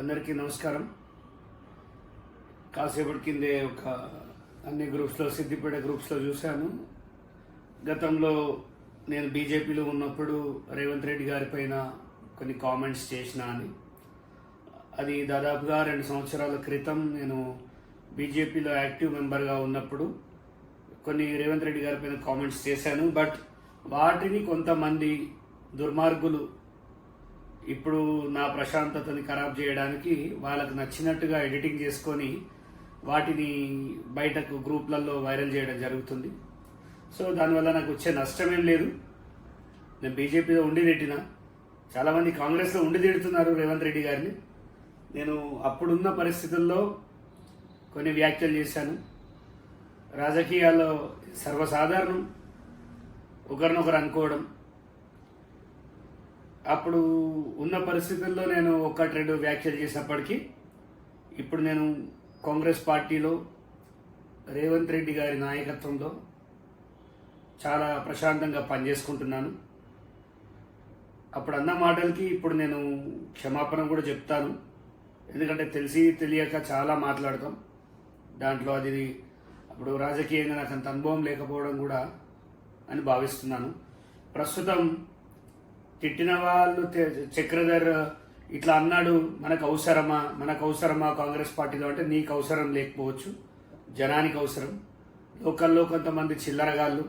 అందరికీ నమస్కారం. కాసేపటి కిందే ఒక అన్ని గ్రూప్స్లో సిద్దిపేట గ్రూప్స్లో చూశాను. గతంలో నేను బీజేపీలో ఉన్నప్పుడు రేవంత్ రెడ్డి గారి పైన కొన్ని కామెంట్స్ చేసిన అని. అది దాదాపుగా రెండు సంవత్సరాల క్రితం నేను బీజేపీలో యాక్టివ్ మెంబర్గా ఉన్నప్పుడు కొన్ని రేవంత్ రెడ్డి గారి పైన కామెంట్స్ చేశాను. బట్ వాటిని కొంతమంది దుర్మార్గులు ఇప్పుడు నా ప్రశాంతతని ఖరాబ్ చేయడానికి వాళ్ళకు నచ్చినట్టుగా ఎడిటింగ్ చేసుకొని వాటిని బయటకు గ్రూప్లలో వైరల్ చేయడం జరుగుతుంది. సో దానివల్ల నాకు వచ్చే నష్టమేం లేదు. నేను బీజేపీలో ఉండి తిట్టిన చాలామంది కాంగ్రెస్లో ఉండి తిడుతున్నారు రేవంత్ రెడ్డి గారిని. నేను అప్పుడున్న పరిస్థితుల్లో కొన్ని వ్యాఖ్యలు చేశాను. రాజకీయాల్లో సర్వసాధారణం. ఒకరినొకరు అనుకోవడం. అప్పుడు ఉన్న పరిస్థితుల్లో నేను ఒకటి రెండు వ్యాఖ్యలు చేసినప్పటికీ ఇప్పుడు నేను కాంగ్రెస్ పార్టీలో రేవంత్ రెడ్డి గారి నాయకత్వంలో చాలా ప్రశాంతంగా పనిచేసుకుంటున్నాను. అప్పుడు అన్న మాటలకి ఇప్పుడు నేను క్షమాపణ కూడా చెప్తాను. ఎందుకంటే తెలిసి తెలియక చాలా మాట్లాడతాం. దాంట్లో అది అప్పుడు రాజకీయంగా నాకు అంత అనుభవం లేకపోవడం కూడా అని భావిస్తున్నాను. ప్రస్తుతం తిట్టిన వాళ్ళు చక్రధర్ ఇట్లా అన్నాడు మనకు అవసరమా మనకు అవసరమా కాంగ్రెస్ పార్టీలో అంటే నీకు అవసరం లేకపోవచ్చు జనానికి అవసరం లోకల్లో కొంతమంది చిల్లరగాళ్ళు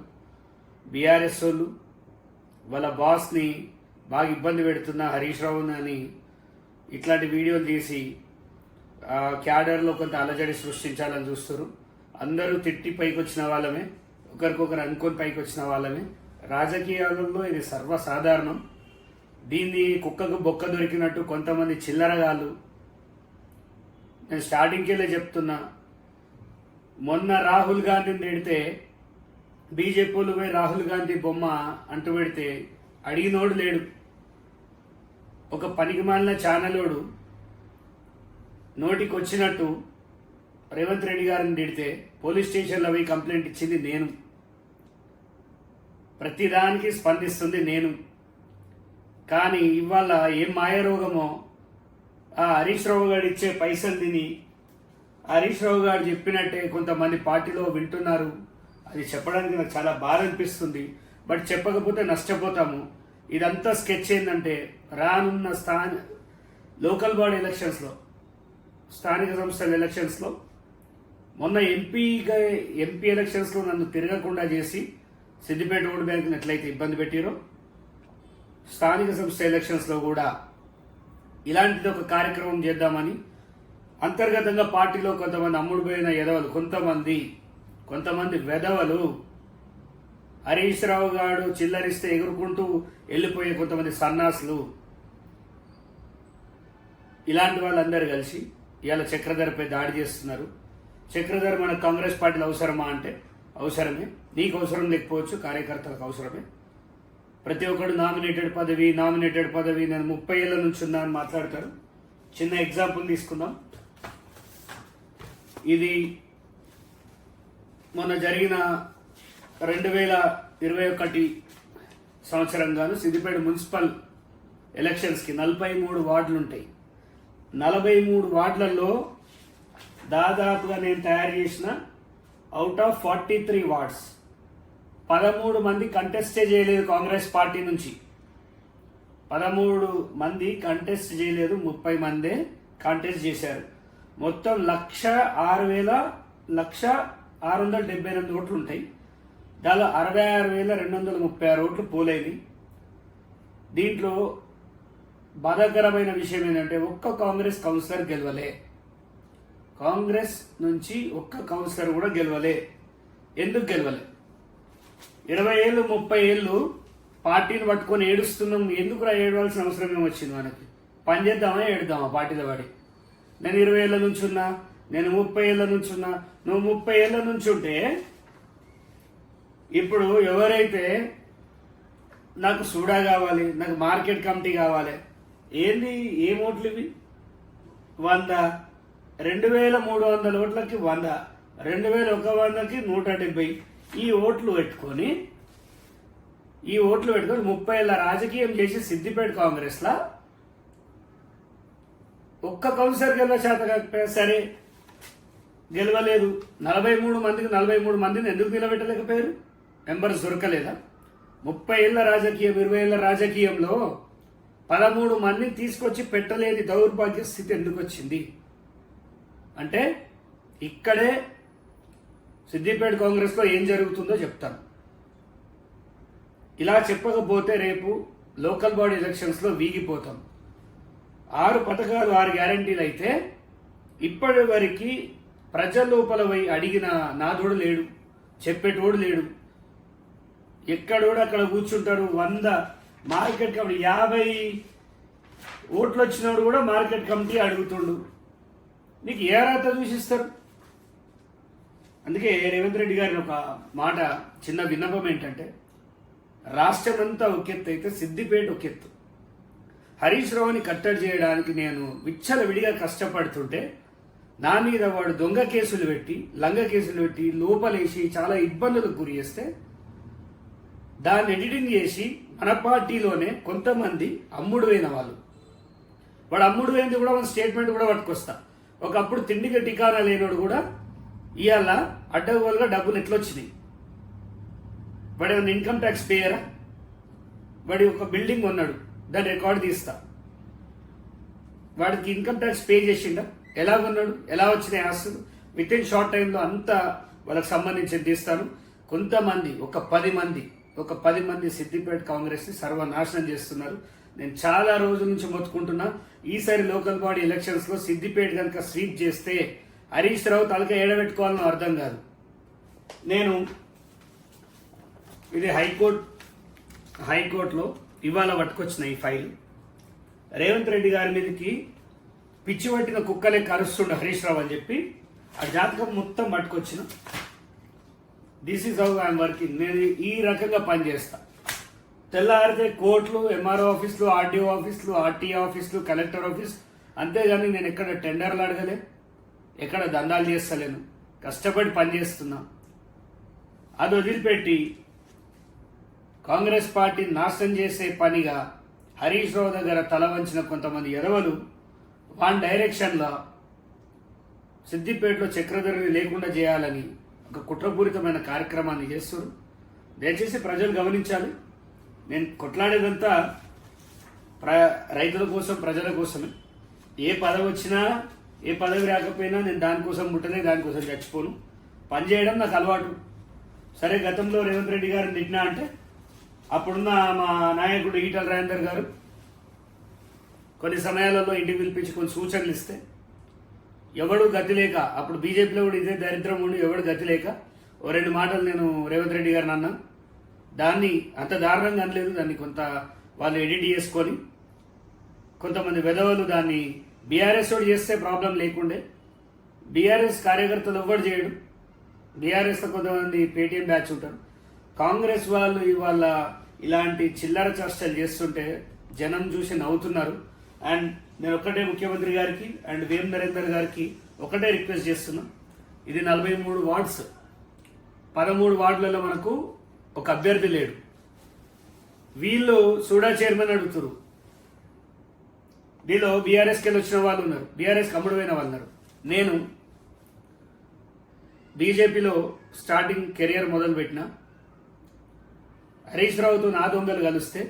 బీఆర్ఎస్ వాళ్ళు వాళ్ళ బాస్ని బాగా ఇబ్బంది పెడుతున్న హరీష్ రావు అని ఇట్లాంటి వీడియోలు తీసి క్యాడర్లో కొంత అలజడి సృష్టించాలని చూస్తారు అందరూ తిట్టి పైకి వచ్చిన వాళ్ళమే ఒకరికొకరు అనుకొని పైకి వచ్చిన వాళ్ళమే. రాజకీయాలలో ఇది సర్వసాధారణం. దీన్ని కుక్కకు బొక్క దొరికినట్టు కొంతమంది చిల్లరగాళ్ళు. నేను స్టార్టింగ్కెళ్ళే చెప్తున్నా. మొన్న రాహుల్ గాంధీని తిడితే బీజేపీలు పోయి రాహుల్ గాంధీ బొమ్మ అంటూ పెడితే అడిగినోడు లేడు. ఒక పనికి మాలిన ఛానలోడు నోటికి వచ్చినట్టు రేవంత్ రెడ్డి గారిని తిడితే పోలీస్ స్టేషన్లో పోయి కంప్లైంట్ ఇచ్చింది నేను. ప్రతిదానికి స్పందిస్తుంది నేను. కానీ ఇవాళ ఏం మాయరోగమో? ఆ హరీష్ రావు గారు ఇచ్చే పైసలు తిని హరీష్ రావు గారు చెప్పినట్టే కొంతమంది పార్టీలో వింటున్నారు. అది చెప్పడానికి నాకు చాలా బాధ అనిపిస్తుంది. బట్ చెప్పకపోతే నష్టపోతాము. ఇదంతా స్కెచ్ ఏంటంటే రానున్న స్థాన లోకల్ బాడీ ఎలక్షన్స్లో స్థానిక సంస్థల ఎలక్షన్స్లో మొన్న ఎంపీగా ఎంపీ ఎలక్షన్స్లో నన్ను తిరగకుండా చేసి సిద్దిపేట ఓటు బ్యాంకుని ఎట్లయితే ఇబ్బంది పెట్టారో స్థానిక సంస్థ ఎలక్షన్స్లో కూడా ఇలాంటిది ఒక కార్యక్రమం చేద్దామని అంతర్గతంగా పార్టీలో కొంతమంది అమ్ముడుపోయిన ఎదవలు కొంతమంది కొంతమంది వెధవలు హరీష్ రావు గారు చిల్లరిస్తే ఎగురుకుంటూ వెళ్ళిపోయే కొంతమంది సన్నాసులు ఇలాంటి వాళ్ళందరూ కలిసి ఇవాళ చక్రధరపై దాడి చేస్తున్నారు. చక్రధర మన కాంగ్రెస్ పార్టీలు అవసరమా అంటే అవసరమే. నీకు అవసరం లేకపోవచ్చు కార్యకర్తలకు అవసరమే. ప్రతి ఒక్కడు నామినేటెడ్ పదవి నామినేటెడ్ పదవి నేను ముప్పై ఏళ్ళ నుంచి ఉన్నా మాట్లాడతారు. చిన్న ఎగ్జాంపుల్ తీసుకుందాం. ఇది మొన్న జరిగిన రెండు వేల ఇరవై ఒకటి సంవత్సరం గాను సిద్దిపేట మున్సిపల్ ఎలక్షన్స్కి నలభై మూడు వార్డులు ఉంటాయి నలభై మూడు వార్డులలో దాదాపుగా నేను తయారు చేసిన out of forty three wards పదమూడు మంది కంటెస్టే చేయలేదు కాంగ్రెస్ పార్టీ నుంచి. పదమూడు మంది కంటెస్ట్ చేయలేదు ముప్పై మందే కాంటెస్ట్ చేశారు. మొత్తం లక్ష ఆరు వేల లక్ష ఆరు వందల డెబ్బై ఎనిమిది ఓట్లు ఉంటాయి. దానిలో అరవై ఆరు వేల రెండు వందల ముప్పై ఆరు ఓట్లు పోలేవి దీంట్లో బాధాకరమైన విషయం ఏంటంటే ఒక్క కాంగ్రెస్ కౌన్సిలర్ గెలవలే. కాంగ్రెస్ నుంచి ఒక్క కౌన్సిలర్ కూడా గెలవలే. ఎందుకు గెలవలే? ఇరవై ఏళ్ళు ముప్పై ఏళ్ళు పార్టీని పట్టుకొని ఏడుస్తున్నాం. ఎందుకురా ఏడవలసిన అవసరం ఏమొచ్చింది మనకి? పని చేద్దామా ఏడుద్దామా పార్టీలో పడి నేను ఇరవై ఏళ్ళ నుంచి ఉన్నా నేను ముప్పై ఏళ్ళ నుంచి ఉన్నా నువ్వు ముప్పై ఏళ్ళ నుంచి ఉంటే ఇప్పుడు ఎవరైతే నాకు సూడా కావాలి నాకు మార్కెట్ కమిటీ కావాలి ఏంది ఏం ఓట్లు ఇవి? వంద. రెండు వేల మూడు వందల ఓట్లకి వంద. రెండు వేల ఒక వందకి నూట డెబ్బై. ఈ ఓట్లు పెట్టుకొని ఈ ఓట్లు పెట్టుకొని ముప్పై ఏళ్ళ రాజకీయం చేసి సిద్దిపేట కాంగ్రెస్లా ఒక్క కౌన్సిలర్ గెలవ శాత సరే గెలవలేదు. నలభై మూడు మందికి నలభై మూడు మందిని ఎందుకు నిలబెట్టలేకపోయారు? మెంబర్స్ దొరకలేదా? ముప్పై ఏళ్ళ రాజకీయం ఇరవై ఏళ్ళ రాజకీయంలో పదమూడు మందిని తీసుకొచ్చి పెట్టలేని దౌర్భాగ్య స్థితి ఎందుకు వచ్చింది? అంటే ఇక్కడే సిద్దిపేట కాంగ్రెస్లో ఏం జరుగుతుందో చెప్తాను. ఇలా చెప్పకపోతే రేపు లోకల్ బాడీ ఎలక్షన్స్లో వీగిపోతాం. ఆరు పథకాలు ఆరు గ్యారంటీలు అయితే ఇప్పటి వరకు ప్రజల లోపల పోయి అడిగిన నాథోడు లేడు చెప్పేటోడు లేడు. ఎక్కడోడు అక్కడ కూర్చుంటాడు వంద మార్కెట్ కమిటీ యాభై ఓట్లు వచ్చినోడు కూడా మార్కెట్ కమిటీ అడుగుతుండు. నీకు ఏ అర్హత చూసిస్తారు? అందుకే రేవంత్ రెడ్డి గారి ఒక మాట చిన్న విన్నపం ఏంటంటే రాష్ట్రమంతా ఒకెత్తు ఒక ఎత్తు అయితే సిద్దిపేట ఒక ఎత్తు. హరీష్ రావుని కట్టడి చేయడానికి నేను విచ్చల విడిగా కష్టపడుతుంటే నా మీద వాడు దొంగ కేసులు పెట్టి లంగ కేసులు పెట్టి లోపలేసి చాలా ఇబ్బందులకు గురి చేస్తే దాన్ని ఎడిటింగ్ చేసి మన పార్టీలోనే కొంతమంది అమ్ముడు అయిన వాళ్ళు. వాడు అమ్ముడు అయింది కూడా మన స్టేట్మెంట్ కూడా పట్టుకొస్తా. ఒకప్పుడు తిండికి టికానా లేనోడు కూడా ఇవాళ అడ్డగోలుగా డబ్బులు ఎట్లొచ్చినాయి వాడు ఏమైనా ఇన్కమ్ ట్యాక్స్ పేయరా వాడి ఒక బిల్డింగ్ ఉన్నాడు దాని రికార్డు తీస్తా. వాడికి ఇన్కమ్ ట్యాక్స్ పే చేసిండా? ఎలా ఉన్నాడు ఎలా వచ్చినాయి ఆస్తులు? విత్ ఇన్ షార్ట్ టైంలో అంతా వాళ్ళకి సంబంధించి తీస్తాను. కొంతమంది ఒక పది మంది ఒక పది మంది సిద్దిపేట కాంగ్రెస్ని సర్వనాశనం చేస్తున్నారు. నేను చాలా రోజుల నుంచి మొత్తుకుంటున్నా. ఈసారి లోకల్ బాడీ ఎలక్షన్స్లో సిద్దిపేట కనుక స్వీప్ చేస్తే హరీష్ రావు తలక ఏడబెట్టుకోవాలని అర్థం కాదు. నేను ఇది హైకోర్టు హైకోర్టులో ఇవాళ పట్టుకొచ్చిన ఈ ఫైల్. రేవంత్ రెడ్డి గారి మీదకి పిచ్చి పట్టిన కుక్కలే కరుస్తుండే హరీష్ రావు అని చెప్పి ఆ జాతకం మొత్తం పట్టుకొచ్చిన. This is how I'm working నేను ఈ రకంగా పనిచేస్తా. తెల్లారితే కోర్టులు ఎంఆర్ఓ ఆఫీసులు ఆర్డీఓ ఆఫీసులు ఆర్టీఏ ఆఫీసులు కలెక్టర్ ఆఫీస్ అంతేగాని నేను ఎక్కడ టెండర్లు అడగలే. ఎక్కడ దందాలు చేస్తలేను. కష్టపడి పనిచేస్తున్నా అది వదిలిపెట్టి కాంగ్రెస్ పార్టీ నాశనం చేసే పనిగా హరీష్ రావు దగ్గర తల వంచిన కొంతమంది ఎరవలు వాన్ డైరెక్షన్లో సిద్దిపేటలో చక్రధరిని లేకుండా చేయాలని ఒక కుట్రపూరితమైన కార్యక్రమాన్ని చేస్తారు. దయచేసి ప్రజలు గమనించాలి. నేను కొట్లాడేదంతా ప్ర రైతుల కోసం ప్రజల కోసమే. ఏ పదవి వచ్చినా ఏ పదవి రాకపోయినా నేను దానికోసం ముట్టనే దానికోసం చచ్చిపోను. పనిచేయడం నాకు అలవాటు. సరే గతంలో రేవంత్ రెడ్డి గారు తిట్టినా అంటే అప్పుడున్న మా నాయకుడు ఈటల రాజేందర్ గారు కొన్ని సమయాలలో ఇంటికి పిలిపించి కొన్ని సూచనలు ఇస్తే ఎవడు గతి లేక అప్పుడు బీజేపీలో కూడా ఇదే దరిద్రం ఉండి ఎవడు గతి లేక ఓ రెండు మాటలు నేను రేవంత్ రెడ్డి గారిని అన్నా. దాన్ని అంత దారుణంగా అనలేదు దాన్ని కొంత వాళ్ళు ఎడిట్ చేసుకొని కొంతమంది వెధవలు దాన్ని బీఆర్ఎస్ వాడు చేస్తే ప్రాబ్లం లేకుండే. బీఆర్ఎస్ కార్యకర్తలు ఎవ్వడు చేయడు. బీఆర్ఎస్లో కొంతమంది పేటీఎం బ్యాచ్ ఉంటారు. కాంగ్రెస్ వాళ్ళు ఇవాళ ఇలాంటి చిల్లర చర్చలు చేస్తుంటే జనం చూసి నవ్వుతున్నారు. అండ్ నేను ఒక్కటే ముఖ్యమంత్రి గారికి అండ్ వేం నరేందర్ గారికి ఒకటే రిక్వెస్ట్ చేస్తున్నా. ఇది నలభై మూడు వార్డ్స్. పదమూడు వార్డులలో మనకు ఒక అభ్యర్థి లేడు. వీళ్ళు సూడా చైర్మన్ అడుగుతారు. దీనిలో బీఆర్ఎస్కి వెళ్ళి వచ్చిన వాళ్ళు ఉన్నారు. బీఆర్ఎస్ కమ్ముడుపోయిన వాళ్ళు ఉన్నారు. నేను బీజేపీలో స్టార్టింగ్ కెరియర్ మొదలుపెట్టిన. హరీష్ రావుతో నా దొంగలు కలిస్తే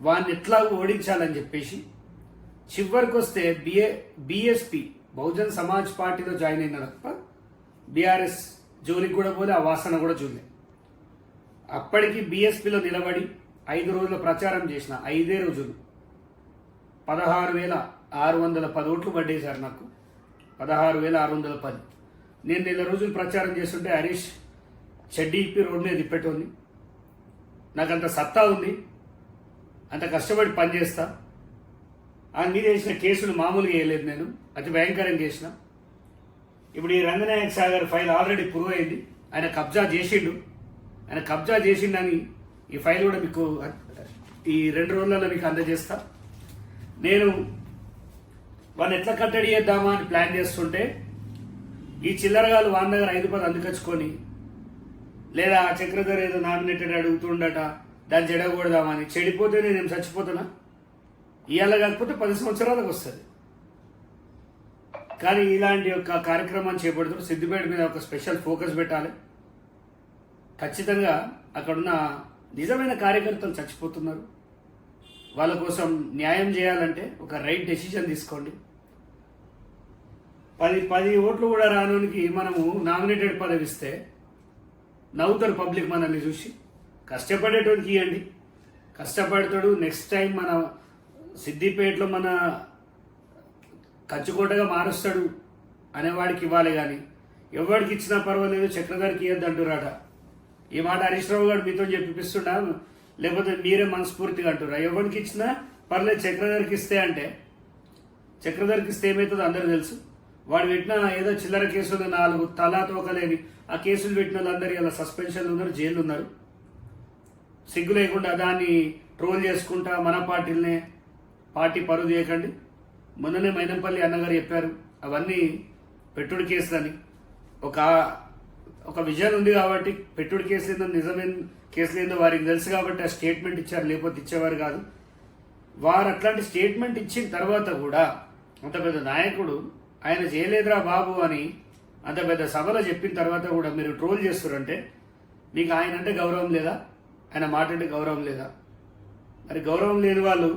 వాడిని ఎట్లా ఓడించాలని చెప్పేసి చివరికి వస్తే బిఏ బీఎస్పీ బహుజన్ సమాజ్ పార్టీలో జాయిన్ అయిన తప్ప బీఆర్ఎస్ జోలికి కూడా పోలే ఆ వాసన కూడా చూడలే. అప్పటికి బీఎస్పీలో నిలబడి ఐదు రోజుల ప్రచారం చేసిన ఐదే రోజులు. పదహారు వేల ఆరు వందల పది ఓట్లు పడ్డేశారు నాకు. పదహారు వేల ఆరు వందల పది. నేను నెల రోజులు ప్రచారం చేస్తుంటే హరీష్ చెడ్డీ ఇప్పి రోడ్డు మీద తిప్పేటోంది. నాకు అంత సత్తా ఉంది. అంత కష్టపడి పనిచేస్తా. ఆ మీద వేసిన కేసులు మామూలుగా వేయలేదు నేను. అతి భయంకరంగా చేసిన. ఇప్పుడు ఈ Ranganayak Sagar file already prove అయింది. ఆయన కబ్జా చేసిండు. ఆయన కబ్జా చేసిండని ఈ ఫైల్ కూడా మీకు ఈ రెండు రోజులలో మీకు అందజేస్తా. నేను వాళ్ళని ఎట్లా కట్టడి చేద్దామా అని ప్లాన్ చేస్తుంటే ఈ చిల్లరగాలు వాన్ దగ్గర ఐదు పది అందుకొచ్చుకొని లేదా ఆ చక్రధర్ ఏదో నామినేటెడ్ అడుగుతుండట దాన్ని చెడకూడదామని చెడిపోతే నేను చచ్చిపోతున్నా? ఇవాళ కాకపోతే పది సంవత్సరాలకు వస్తుంది. కానీ ఇలాంటి యొక్క కార్యక్రమాన్ని చేపడుతూ సిద్దిపేట మీద ఒక స్పెషల్ ఫోకస్ పెట్టాలి. ఖచ్చితంగా అక్కడున్న నిజమైన కార్యకర్తలు చచ్చిపోతున్నారు. వాళ్ళ కోసం న్యాయం చేయాలంటే ఒక రైట్ డెసిషన్ తీసుకోండి. పది పది ఓట్లు కూడా రానోనికి మనము నామినేటెడ్ పదవి ఇస్తే నవ్వుతారు పబ్లిక్ మనల్ని చూసి. కష్టపడేటోడికి ఇవ్వండి కష్టపడతాడు నెక్స్ట్ టైం మన సిద్దిపేటలో మన కంచుకోటగా మారుస్తాడు అనేవాడికి ఇవ్వాలి కానీ ఎవరికి ఇచ్చినా పర్వాలేదు చక్రధర్కి ఇవ్వద్దు అంటురాట ఈ మాట హరీష్ రావు గారు మీతో చెప్పిస్తున్నా లేకపోతే మీరే మనస్ఫూర్తిగా అంటారు ఎవరికి ఇచ్చినా పర్లేదు చక్రధర్కి ఇస్తే అంటే. చక్రధర్కి ఇస్తే ఏమవుతుందో అందరూ తెలుసు. వాడు పెట్టిన ఏదో చిల్లర కేసులు నాలుగు తలా తోకలేని. ఆ కేసులు పెట్టిన వాళ్ళందరూ ఇలా సస్పెన్షన్లు ఉన్నారు జైలు ఉన్నారు. సిగ్గు లేకుండా దాన్ని ట్రోల్ చేసుకుంటా మన పార్టీలనే పార్టీ పరువు చేయకండి మొన్ననే మైనంపల్లి అన్నగారు చెప్పారు అవన్నీ పెట్టుడు కేసులని. ఒక ఒక విజన్ ఉంది కాబట్టి పెట్టుడు కేసు నిజమే నిజమైన కేసులు ఏందో వారికి తెలుసు కాబట్టి ఆ స్టేట్మెంట్ ఇచ్చారు లేకపోతే ఇచ్చేవారు కాదు. వారు అట్లాంటి స్టేట్మెంట్ ఇచ్చిన తర్వాత కూడా అంత పెద్ద నాయకుడు ఆయన చేయలేదురా బాబు అని అంత పెద్ద సభలో చెప్పిన తర్వాత కూడా మీరు ట్రోల్ చేస్తారంటే మీకు ఆయన అంటే గౌరవం లేదా? ఆయన మాట అంటే గౌరవం లేదా? మరి గౌరవం లేని వాళ్ళు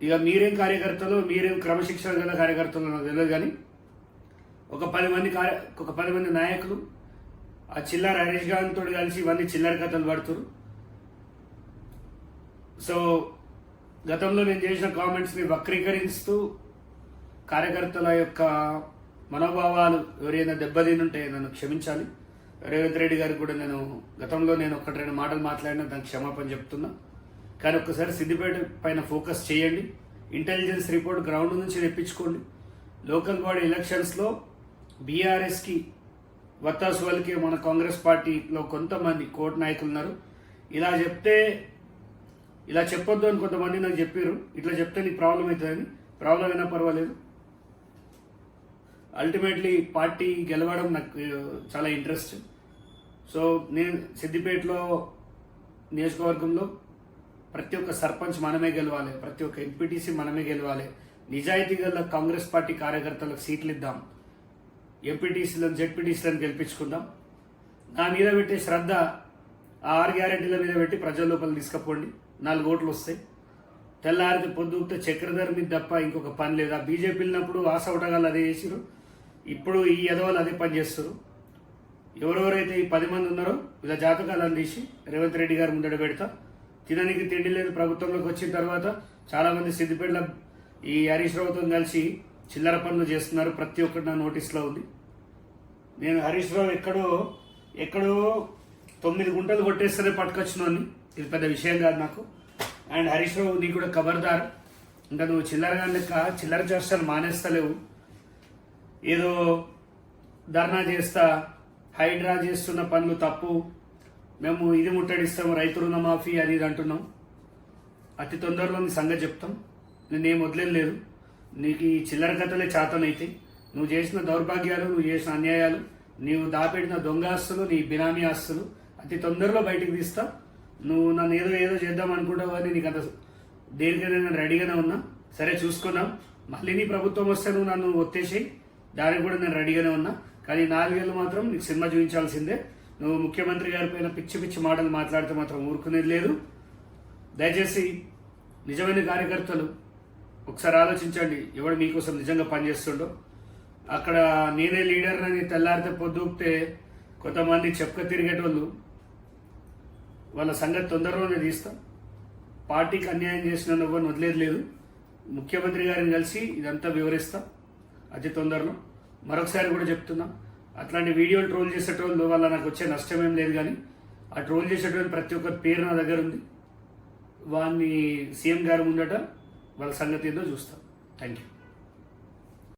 ఇక మీరేం కార్యకర్తలు మీరేం క్రమశిక్షణ గల కార్యకర్తలు నాకు తెలియదు కానీ ఒక పది మంది కార్య ఒక పది మంది నాయకులు ఆ చిల్లర హరీష్ గాంతో కలిసి ఇవన్నీ చిల్లర కథలు పడుతురు. సో గతంలో నేను చేసిన కామెంట్స్ని వక్రీకరిస్తూ కార్యకర్తల యొక్క మనోభావాలు ఎవరైనా దెబ్బతినుంటే నన్ను క్షమించాలి. రేవంత్ రెడ్డి గారికి కూడా నేను గతంలో నేను ఒకటి రెండు మాటలు మాట్లాడినా దానికి క్షమాపణ చెప్తున్నా. కానీ ఒక్కసారి సిద్దిపేట పైన ఫోకస్ చేయండి. ఇంటెలిజెన్స్ రిపోర్ట్ గ్రౌండ్ నుంచి తెప్పించుకోండి. లోకల్ బాడీ ఎలక్షన్స్లో బీఆర్ఎస్కి వత్తాసు వాళ్ళకి మన కాంగ్రెస్ పార్టీలో కొంతమంది కోట్ నాయకులు ఉన్నారు. ఇలా చెప్తే ఇలా చెప్పొద్దు అని కొంతమంది నాకు చెప్పారు. ఇట్లా చెప్తే నీకు ప్రాబ్లం అవుతుందని. ప్రాబ్లం అయినా పర్వాలేదు. అల్టిమేట్లీ పార్టీ గెలవడం నాకు చాలా ఇంట్రెస్ట్ సో నేను సిద్దిపేటలో నియోజకవర్గంలో ప్రతి ఒక్క సర్పంచ్ మనమే గెలవాలి. ప్రతి ఒక్క ఎంపీటీసీ మనమే గెలవాలి. నిజాయితీ గల కాంగ్రెస్ పార్టీ కార్యకర్తలకు సీట్లు ఇద్దాం. ఎంపీటీసీలను జెడ్పీటీసీలను గెలిపించుకుందాం. నా మీద పెట్టే శ్రద్ధ ఆ ఆరు గ్యారెంటీల మీద పెట్టి ప్రజల లోపల తీసుకపోండి. నాలుగు ఓట్లు వస్తాయి. తెల్లారితే పొద్దుగుతే చక్రధర్ మీద తప్ప ఇంకొక పని లేదు. ఆ బీజేపీ వెళ్ళినప్పుడు ఆశ ఉటగాళ్ళు అదే చేసిరు ఇప్పుడు ఈ ఎదవాళ్ళు అదే పని చేస్తారు. ఎవరెవరైతే ఈ పది మంది ఉన్నారో ఇలా జాతకాలను తీసి రేవంత్ రెడ్డి గారి ముందడ పెడతా. తిననికి తిండి లేదు ప్రభుత్వంలోకి వచ్చిన తర్వాత చాలామంది సిద్దిపేట సిద్దిపేటలో ఈ హరీష్ రావుతో కలిసి చిల్లర పనులు చేస్తున్నారు. ప్రతి ఒక్కటి నా నోటీస్లో ఉంది. నేను హరీష్ రావు ఎక్కడో ఎక్కడో తొమ్మిది గుంటలు కొట్టేస్తేనే పట్టుకొచ్చినోని ఇది పెద్ద విషయం కాదు నాకు. అండ్ హరీష్ రావు నీకు కూడా ఖబర్దార్ ఇంకా నువ్వు చిల్లరగా లెక్క చిల్లర చేస్తాను మానేస్తలేవు. ఏదో ధర్నా చేస్తా హైడ్రా చేస్తున్న పనులు తప్పు. మేము ఇది ముట్టడిస్తాం రైతు రుణమాఫీ అది ఇది అంటున్నాం. అతి తొందరలో నీ సంగతి చెప్తాం. నేనేం వదిలేదు నీకు ఈ చిల్లర కథలే చేతనైతే. నువ్వు చేసిన దౌర్భాగ్యాలు నువ్వు చేసిన అన్యాయాలు నీవు దాపెట్టిన దొంగ ఆస్తులు నీ బినామీ ఆస్తులు అతి తొందరలో బయటికి తీస్తా. నువ్వు నన్ను ఏదో ఏదో చేద్దాం అనుకుంటావు అని నీకు అంత దేనికైనా నేను రెడీగానే ఉన్నా. సరే చూసుకున్నాం. మళ్ళీ నీ ప్రభుత్వం వస్తే నువ్వు నన్ను ఒత్తేసేయి. దానికి కూడా నేను రెడీగానే ఉన్నా. కానీ నాలుగేళ్ళు మాత్రం నీకు సినిమా చూపించాల్సిందే. నువ్వు ముఖ్యమంత్రి గారి పైన పిచ్చి పిచ్చి మాటలు మాట్లాడితే మాత్రం ఊరుకునేది లేదు. దయచేసి నిజమైన కార్యకర్తలు ఒకసారి ఆలోచించండి. ఎవడు మీకోసం నిజంగా పనిచేస్తుండో. అక్కడ నేనే లీడర్ అని తెల్లారితే పొద్దుపితే కొంతమంది చెప్పుక తిరిగేటోళ్ళు వాళ్ళ సంగతి తొందరలోనే తీస్తాం. పార్టీకి అన్యాయం చేసిన ఎవరిని వదిలేదు లేదు. ముఖ్యమంత్రి గారిని కలిసి ఇదంతా వివరిస్తాం. అతి తొందరలో. మరొకసారి కూడా చెప్తున్నాం అట్లాంటి వీడియోలు ట్రోల్ చేసేటోళ్ళు వల్ల నాకు వచ్చే నష్టం ఏం లేదు కానీ ఆ ట్రోల్ చేసేటువంటి ప్రతి ఒక్కరి పేరు నా దగ్గర ఉంది. వాడిని సీఎం గారు ముందట వాళ్ళ సంగతి ఏందో చూస్తాం. Thank you